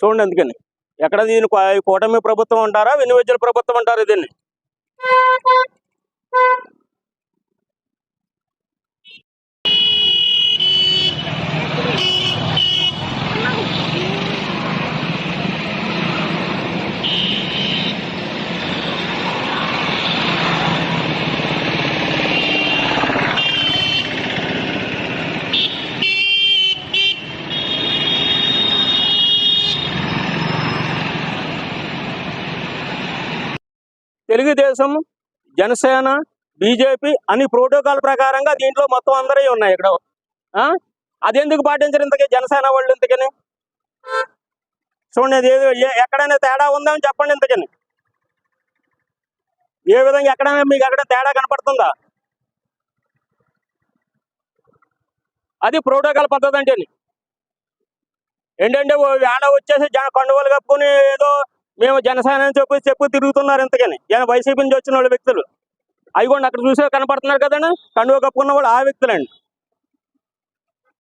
చూడండి అందుకని. ఎక్కడ దీని కూటమి ప్రభుత్వం అంటారా వెనువెజ్జల ప్రభుత్వం అంటారా దీన్ని? తెలుగుదేశం జనసేన బీజేపీ అని ప్రోటోకాల్ ప్రకారంగా దీంట్లో మొత్తం అందరూ ఉన్నాయి ఇక్కడ. ఆ? అదెందుకు పాటించరు ఇంతకీ? జనసేన వాళ్ళు ఇంతకని? చూడండి అది ఏదో ఏ- ఎక్కడైనా తేడా ఉందని చెప్పండి ఇంతకని. ఏ విధంగా ఎక్కడైనా మీకు ఎక్కడ తేడా కనపడుతుందా? అది ప్రోటోకాల్ పద్ధతి అంటే ఏంటంటే వేళ వచ్చేసి జన కండువలు కప్పుకొని ఏదో మేము జనసేన అని చెప్పి చెప్పు తిరుగుతున్నారు ఇంతకని. జన వైసీపీ నుంచి వచ్చిన వాళ్ళు వ్యక్తులు. అవి కూడా అక్కడ చూసే కనపడుతున్నారు కదండి. కండువ కప్పుకున్న వాళ్ళు ఆ వ్యక్తులండి.